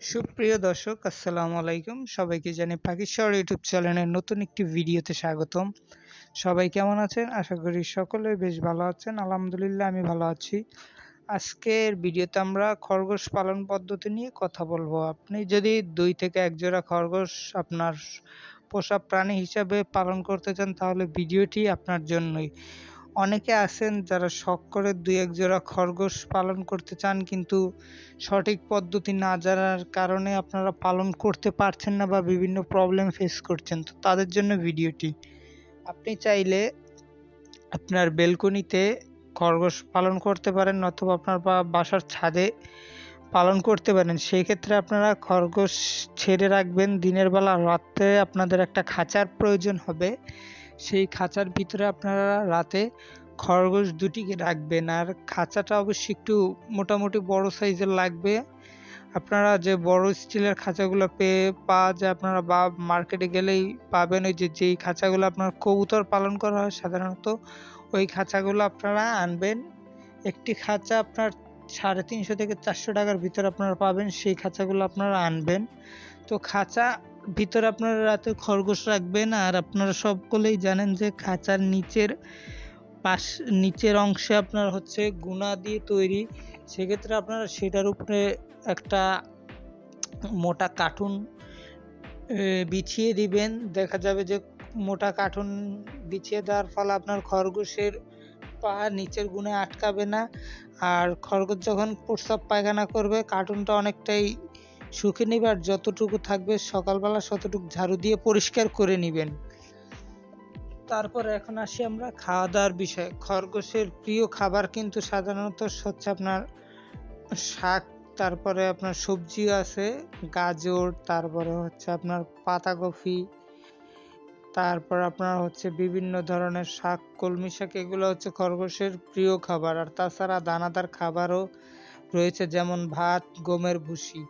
সুপ্রিয় দর্শক, আসসালামু আলাইকুম। সবাইকে জানি পাকিস্তান ইউটিউব চ্যানেলের নতুন একটি ভিডিওতে স্বাগতম। সবাই কেমন আছেন? আশা করি সকলে বেশ ভালো আছেন। আলহামদুলিল্লাহ, আমি ভালো আছি। আজকের ভিডিওতে আমরা খরগোশ পালন পদ্ধতি নিয়ে কথা বলব। আপনি যদি দুই থেকে এক জোড়া খরগোশ আপনার পোষা প্রাণী হিসাবে পালন করতে চান, তাহলে ভিডিওটি আপনার জন্যই। অনেকে আছেন যারা শখ করে দুই এক জোড়া খরগোশ পালন করতে চান, কিন্তু সঠিক পদ্ধতি না জানার কারণে আপনারা পালন করতে পারছেন না বা বিভিন্ন প্রবলেম ফেস করছেন। তো তাদের জন্য ভিডিওটি। আপনি চাইলে আপনার বেলকনিতে খরগোশ পালন করতে পারেন অথবা আপনার বাসার ছাদে পালন করতে পারেন। সেই ক্ষেত্রে আপনারা খরগোশ ছেড়ে রাখবেন। দিনের বেলা রাত্রে আপনাদের একটা খাঁচার প্রয়োজন হবে। সেই খাঁচার ভিতরে আপনারা রাতে খরগোশ দুটিকে রাখবেন। আর খাঁচাটা অবশ্যই একটু মোটামুটি বড় সাইজের লাগবে। আপনারা যে বড় স্টিলের খাঁচাগুলো পেয়ে পাওয়া যায় আপনারা বা মার্কেটে গেলেই পাবেন, ওই যে যেই খাঁচাগুলো আপনার কবুতর পালন করা হয় সাধারণত, ওই খাঁচাগুলো আপনারা আনবেন। একটি খাঁচা আপনার সাড়ে তিনশো থেকে চারশো টাকার ভিতরে আপনারা পাবেন, সেই খাঁচাগুলো আপনারা আনবেন। তো খাঁচা ভিতরে আপনারা রাতে খরগোশ রাখবেন আর আপনারা সকলেই জানেন যে খাঁচার নিচের পাশ, নিচের অংশে আপনার হচ্ছে গুণা দিয়ে তৈরি। সেক্ষেত্রে আপনারা সেটার উপরে একটা মোটা কার্টুন বিছিয়ে দিবেন। দেখা যাবে যে মোটা কার্টুন বিছিয়ে দেওয়ার ফলে আপনার খরগোশের পা নিচের গুণে আটকাবে না। আর খরগোশ যখন প্রস্রাব পায়খানা করবে, কার্টুনটা অনেকটাই শুকে নেবে আর যতটুকু থাকবে, সকালবেলা ততটুকু ঝাড়ু দিয়ে পরিষ্কার করে নেবেন। তারপর এখন আসি আমরা খাওয়া দাওয়ার বিষয়ে। খরগোশের প্রিয় খাবার কিন্তু সাধারণত হচ্ছে আপনার শাক, তারপরে আপনার সবজিও আছে, গাজর, তারপরে হচ্ছে আপনার পাতাকপি, তারপর আপনার হচ্ছে বিভিন্ন ধরনের শাক, কলমি শাক, এগুলো হচ্ছে খরগোশের প্রিয় খাবার। আর তাছাড়া দানাদার খাবারও রয়েছে, যেমন ভাত, গমের ভুসি।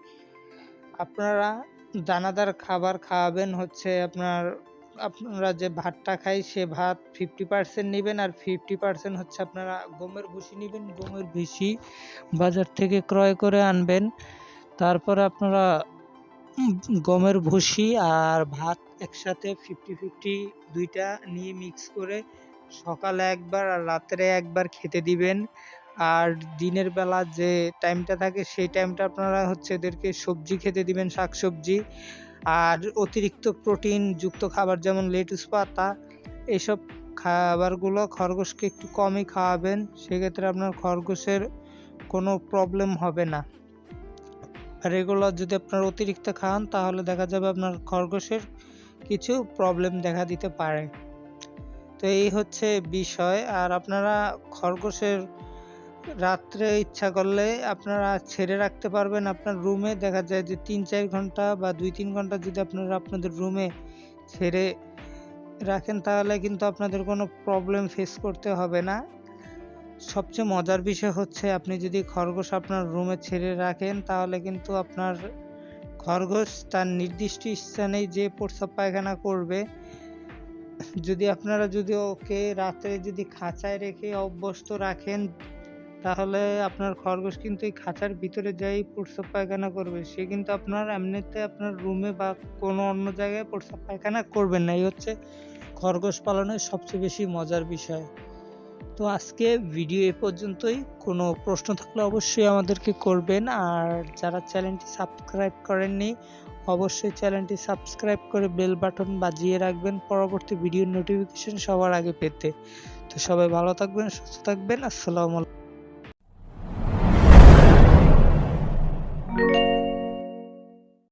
আপনারা দানাদার খাবার খাওয়াবেন হচ্ছে আপনার, আপনারা যে ভাতটা খাই সে ভাত ফিফটি পার্সেন্ট নেবেন আর ফিফটি পার্সেন্ট হচ্ছে আপনারা গমের ভুসি নেবেন। গমের ভুসি বাজার থেকে ক্রয় করে আনবেন। তারপরে আপনারা গমের ভুসি আর ভাত একসাথে ফিফটি ফিফটি দুইটা নিয়ে মিক্স করে সকালে একবার আর রাত্রে একবার খেতে দিবেন। আর দিনের বেলা যে টাইমটা থাকে সেই টাইমটা আপনারা হচ্ছে এদেরকে সবজি খেতে দিবেন, শাকসবজি। আর অতিরিক্ত প্রোটিন যুক্ত খাবার যেমন লেটুস পাতা, এসব খাবারগুলো খরগোশকে একটু কমই খাওয়াবেন। সেক্ষেত্রে আপনার খরগোশের কোনো প্রবলেম হবে না। এগুলো যদি আপনার অতিরিক্ত খান, তাহলে দেখা যাবে আপনার খরগোশের কিছু প্রবলেম দেখা দিতে পারে। তো এই হচ্ছে বিষয়। আর আপনারা খরগোশের রাত্রে ইচ্ছা করলে আপনারা ছেড়ে রাখতে পারবেন আপনার রুমে। দেখা যায় যে তিন চার ঘণ্টা বা দুই তিন ঘণ্টা যদি আপনারা আপনাদের রুমে ছেড়ে রাখেন, তাহলে কিন্তু আপনাদের কোনো প্রবলেম ফেস করতে হবে না। সবচেয়ে মজার বিষয় হচ্ছে আপনি যদি খরগোশ আপনার রুমে ছেড়ে রাখেন, তাহলে কিন্তু আপনার খরগোশ তার নির্দিষ্ট স্থানেই যে প্রস্রাব পায়খানা করবে, যদি আপনারা যদি ওকে রাতে যদি খাঁচায় রেখে অভ্যস্ত রাখেন তাহলে আপনার খরগোশ কিন্তু এই খাঁচার ভিতরে যাই প্রস্রাব পায়খানা করবে, সে কিন্তু আপনার এমনিতে আপনার রুমে বা কোনো অন্য জায়গায় প্রস্রাব পায়খানা করবেন না। এই হচ্ছে খরগোশ পালনের সবচেয়ে বেশি মজার বিষয়। তো আজকে ভিডিও এ পর্যন্তই। কোনো প্রশ্ন থাকলে অবশ্যই আমাদেরকে করবেন। আর যারা চ্যানেলটি সাবস্ক্রাইব করেননি, অবশ্যই চ্যানেলটি সাবস্ক্রাইব করে বেল বাটন বাজিয়ে রাখবেন পরবর্তী ভিডিওর নোটিফিকেশন সবার আগে পেতে। তো সবাই ভালো থাকবেন, সুস্থ থাকবেন। আসসালামু